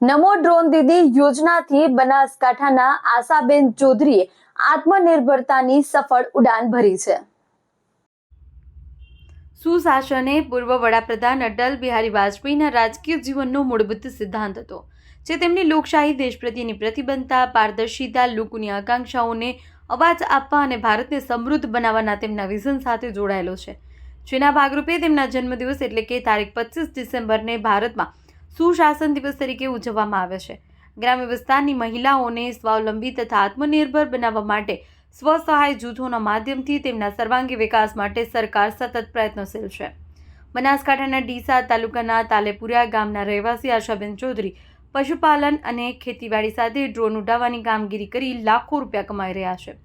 નમો drone દીદી યોજનાથી બનાસકાંઠાના આશાબેન ચૌધરીએ આત્મનિર્ભરતાની સફળ ઉડાન ભરી છે. સુશાસન એ પૂર્વ વડાપ્રધાન અટલ બિહારી વાજપેયીના રાજકીય જીવનનો મૂળભૂત સિદ્ધાંત હતો, જે તેમની લોકશાહી દેશ પ્રત્યેની પ્રતિબદ્ધતા પારદર્શિતા, લોકોની આકાંક્ષાઓને અવાજ આપવા અને ભારતને સમૃદ્ધ બનાવવાના તેમના વિઝન સાથે જોડાયેલો છે. જેના ભાગરૂપે તેમના જન્મદિવસ એટલે કે તારીખ પચીસ ડિસેમ્બરને ભારતમાં સુશાસન દિવસ તરીકે ઉજવવામાં આવે છે. ગ્રામ્ય વિસ્તારની મહિલાઓને સ્વાવલંબી તથા આત્મનિર્ભર બનાવવા માટે સ્વસહાય જૂથોના માધ્યમથી તેમના સર્વાંગી વિકાસ માટે સરકાર સતત પ્રયત્નશીલ છે. બનાસકાંઠાના ડીસા તાલુકાના તાલેપુરા ગામના રહેવાસી આશાબેન ચૌધરી પશુપાલન અને ખેતીવાડી સાથે ડ્રોન ઉડાવવાની કામગીરી કરી લાખો રૂપિયા કમાઈ રહ્યા છે.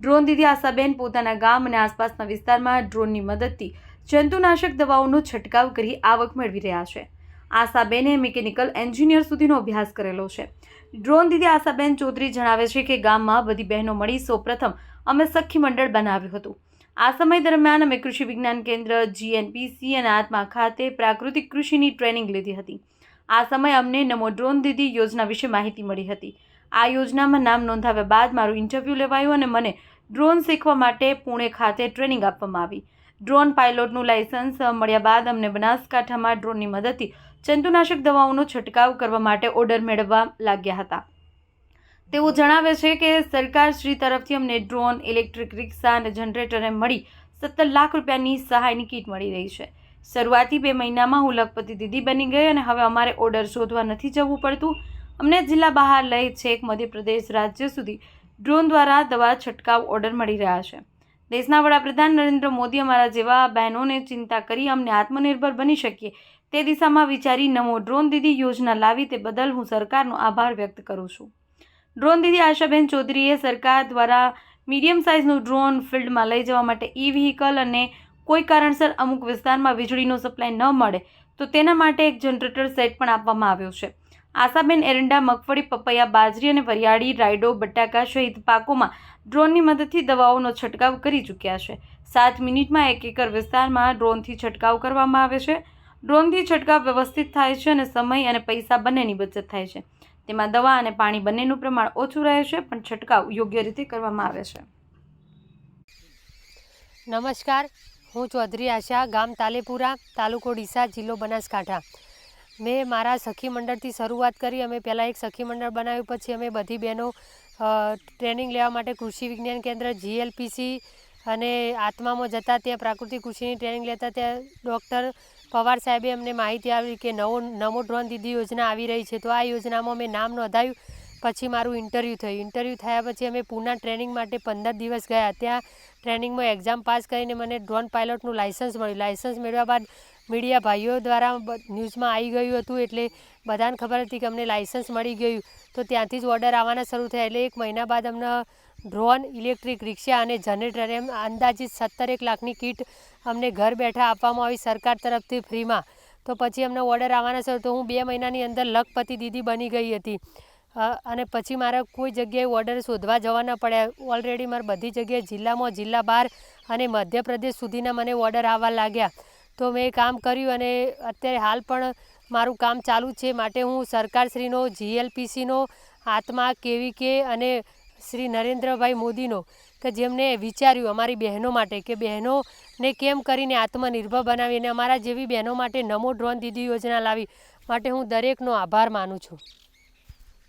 ડ્રોન દીદી આશાબેન પોતાના ગામ અને આસપાસના વિસ્તારમાં ડ્રોનની મદદથી જંતુનાશક દવાઓનો છંટકાવ કરી આવક મેળવી રહ્યા છે. આશાબેને મિકેનિકલ એન્જિનિયર સુધીનો અભ્યાસ કરેલો છે. ડ્રોન દીદી આશાબેન ચૌધરી જણાવે છે કે ગામમાં બધી બહેનો મળી સૌપ્રથમ અમે સખી મંડળ બનાવ્યું હતું. આ સમય દરમિયાન અમે કૃષિ વિજ્ઞાન કેન્દ્ર, જીએનપીસી અને આત્મા ખાતે પ્રાકૃતિક કૃષિની ટ્રેનિંગ લીધી હતી. આ સમયે અમને નમો ડ્રોન દીદી યોજના વિશે માહિતી મળી હતી. આ યોજનામાં નામ નોંધાવ્યા બાદ મારું ઇન્ટરવ્યૂ લેવાયું અને મને ડ્રોન શીખવા માટે પુણે ખાતે ટ્રેનિંગ આપવામાં આવી. ડ્રોન પાયલોટનું લાયસન્સ મળ્યા બાદ અમને બનાસકાંઠામાં ડ્રોનની મદદથી જંતુનાશક દવાઓનો છંટકાવ કરવા માટે ઓર્ડર મેળવવા લાગ્યા હતા. તેઓ જણાવે છે કે સરકાર શ્રી તરફથી અમને ડ્રોન, ઇલેક્ટ્રિક રિક્ષા અને જનરેટરને મળી સત્તર લાખ રૂપિયાની સહાયની કીટ મળી રહી છે. શરૂઆતી બે મહિનામાં હું લખપતિ દીદી બની ગઈ અને હવે અમારે ઓર્ડર શોધવા નથી જવું પડતું. અમને જિલ્લા બહાર લઈ છેક મધ્યપ્રદેશ રાજ્ય સુધી ડ્રોન દ્વારા દવા છંટકાવ ઓર્ડર મળી રહ્યા છે. દેશના વડાપ્રધાન નરેન્દ્ર મોદી અમારા જેવા બહેનોને ચિંતા કરી અમને આત્મનિર્ભર બની શકીએ. તે દિશામાં વિચારી નમો ડ્રોન દીદી યોજના લાવી તે બદલ હું સરકારનો આભાર વ્યક્ત કરું છું. ડ્રોન દીદી આશાબેન ચૌધરીએ સરકાર દ્વારા મીડિયમ સાઇઝનું ડ્રોન ફિલ્ડમાં લઈ જવા માટે ઈ વ્હીકલ અને કોઈ કારણસર અમુક વિસ્તારમાં વીજળીનો સપ્લાય ન મળે, તો તેના માટે એક જનરેટર સેટ પણ આપવામાં આવ્યો છે. આશાબેન એરંડા, મગફળી, પપૈયા, બાજરી અને વરિયાળી, રાયડો, બટાકા સહિત પાકોમાં ડ્રોનની મદદથી દવાઓનો છંટકાવ કરી ચૂક્યા છે. સાત મિનિટમાં એક એકર વિસ્તારમાં ડ્રોનથી છંટકાવ કરવામાં આવે છે. ડ્રોનથી છંટકાવ વ્યવસ્થિત થાય છે અને સમય અને પૈસા બંનેની બચત થાય છે. તેમાં દવા અને પાણી બંનેનું પ્રમાણ ઓછું રહે છે, પણ છંટકાવ યોગ્ય રીતે કરવામાં આવે છે. નમસ્કાર. હું ચૌધરી આશા, ગામ તાલેપુરા, તાલુકો ડીસા, જિલ્લો બનાસકાંઠા. મેં મારા સખી મંડળથી શરૂઆત કરી, અમે પહેલાં એક સખી મંડળ બનાવ્યું, પછી અમે બધી બહેનો ટ્રેનિંગ લેવા માટે કૃષિ વિજ્ઞાન કેન્દ્ર, જીએલપીસી અને આત્મામાં જતા ત્યાં પ્રાકૃતિક કૃષિની ટ્રેનિંગ લેતા ત્યાં ડૉક્ટર પવાર સાહેબે અમને માહિતી આપી કે નવો, નમો ડ્રોન દીદી યોજના આવી રહી છે. તો આ યોજનામાં મેં નામ નોંધાયું, પછી મારું ઇન્ટરવ્યૂ થયું. ઇન્ટરવ્યૂ થયા પછી અમે પૂના ટ્રેનિંગ માટે પંદર દિવસ ગયા. ત્યાં ટ્રેનિંગમાં એક્ઝામ પાસ કરીને મને ડ્રોન પાયલોટનું લાઇસન્સ મળ્યું. લાઇસન્સ મેળવ્યા બાદ મીડિયા ભાઈઓ દ્વારા ન્યૂઝમાં આવી ગયું હતું એટલે બધાને ખબર હતી કે અમને લાઇસન્સ મળી ગયું. તો ત્યાંથી જ ઓર્ડર આવવાના શરૂ થયા એટલે એક મહિના બાદ અમને ડ્રોન, ઇલેક્ટ્રિક રિક્ષા અને જનરેટર એમ અંદાજિત સત્તર એક લાખની કીટ અમને ઘર બેઠા આપવામાં આવી સરકાર તરફથી ફ્રીમાં. તો પછી અમને ઓર્ડર આવવાના શરૂ, તો હું બે મહિનાની અંદર લખપતિ દીદી બની ગઈ હતી. અને પછી મારે કોઈ જગ્યાએ ઓર્ડર શોધવા જવા ન પડ્યા. ઓલરેડી મારે બધી જગ્યાએ જિલ્લામાં જિલ્લા બહાર અને મધ્યપ્રદેશ સુધીના મને ઓર્ડર આવવા લાગ્યા. તો મેં કામ કર્યું અને અત્યારે હાલ પણ મારું કામ ચાલુ છે. માટે હું સરકારશ્રીનો, જીએલપીસીનો, આત્મા કેવી કે અને શ્રી નરેન્દ્રભાઈ મોદીનો, કે જેમને વિચાર્યું અમારી બહેનો માટે, કે બહેનોને કેમ કરીને આત્મનિર્ભર બનાવી અને અમારા જેવી બહેનો માટે નમો ડ્રોન દીદી યોજના લાવી, માટે હું દરેકનો આભાર માનું છું.